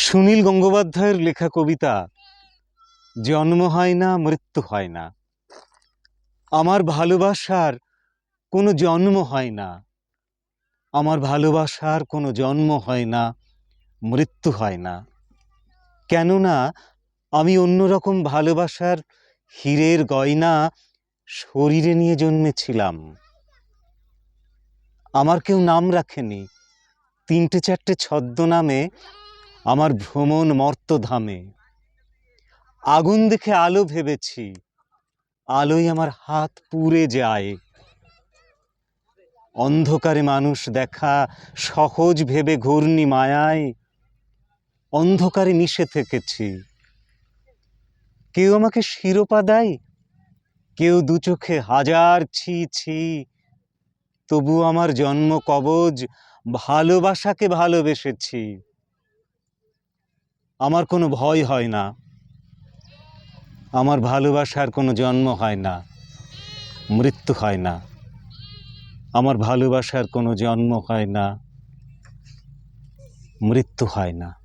সুনীল গঙ্গোপাধ্যায়ের লেখা কবিতা, জন্ম হয় না, মৃত্যু হয় না। আমার ভালোবাসার কোনো জন্ম হয় না। আমার ভালোবাসার কোনো জন্ম হয় না, মৃত্যু হয় না। কেননা, আমি অন্যরকম ভালোবাসার হীরের গয়না শরীরে নিয়ে জন্মেছিলাম। আমার কেউ নাম রাখেনি। তিনটে চারটে ছদ্মনামে আমার ভ্রমণ মর্তধামে। আগুন দেখে আলো ভেবেছি আলোয় আমার হাত পুড়ে যায়। অন্ধকারে মানুষ দেখা সহজ ভেবে ঘূর্ণি মায়ায়, অন্ধকারে মিশে থেকেছি। কেউ আমাকে শিরোপা দেয়, কেউ দু চোখে হাজার ছি ছি, তবু আমার জন্ম কবজ ভালোবাসাকে ভালোবেসেছি। আমার কোনো ভয় হয় না। আমার ভালোবাসার কোনো জন্ম হয় না। মৃত্যু হয় না। আমার ভালোবাসার কোনো জন্ম হয় না। মৃত্যু হয় না।